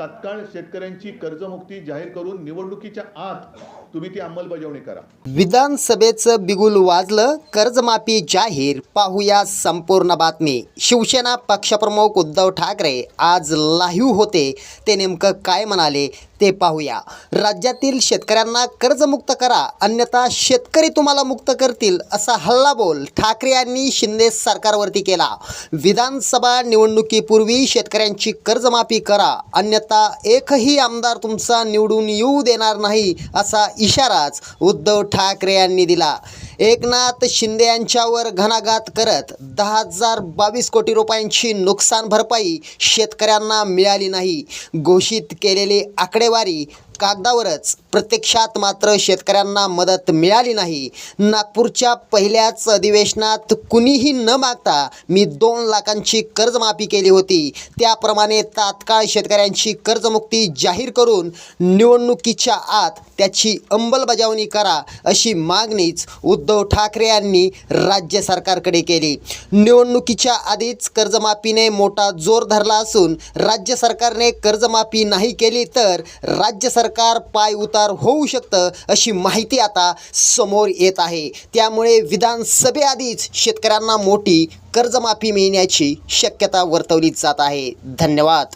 तात्काळ शेतकऱ्यांची कर्जमुक्ती जाहीर करून निवडणुकीच्या आत तुम्ही ती अंमलबजावणी करा. विधानसभेचं बिगुल वाजलं कर्जमाफी जाहीर. पाहूया संपूर्ण बातमी. शिवसेना पक्षप्रमुख उद्धव ठाकरे आज लाईव्ह होते. ते नेमकं काय म्हणाले? ते पाहूया. राज्यातील शेतकऱ्यांना कर्जमुक्त करा अन्यथा शेतकरी तुम्हाला मुक्त करतील असा हल्लाबोल ठाकरे यांनी शिंदे सरकारवरती केला. विधानसभा निवडणुकीपूर्वी शेतकऱ्यांची कर्जमाफी करा अन्यथा एकही आमदार तुमचा निवडून येऊ देणार नाही असा इशाराच उद्धव ठाकरे यांनी दिला. एकनाथ शिंदे यांच्यावर घणाघात करत दहा हजार बावीस कोटी रुपयांची नुकसान भरपाई शेतकऱ्यांना मिळाली नाही. घोषित केलेली आकडेवारी कागदावरच प्रत्यक्षात मात्र शेतकऱ्यांना मदत मिळाली नाही. नागपूरच्या पहिल्याच अधिवेशनात कुणीही न मागता मी दोन लाखांची कर्जमाफी केली होती. त्याप्रमाणे तात्काळ शेतकऱ्यांची कर्जमुक्ती जाहीर करून निवडणुकीच्या आत त्याची अंमलबजावणी करा अशी मागणीच उद्धव ठाकरे यांनी राज्य सरकारकडे केली. निवडणुकीच्या आधीच कर्जमाफीने मोठा जोर धरला असून राज्य सरकारने कर्जमाफी नाही केली तर राज्य सरकार पाय उतार होऊ शकतं अशी माहिती आता समोर येत आहे. त्यामुळे विधानसभेआधीच शेतकऱ्यांना मोठी कर्जमाफी मिळण्याची शक्यता वर्तवली जात आहे. धन्यवाद.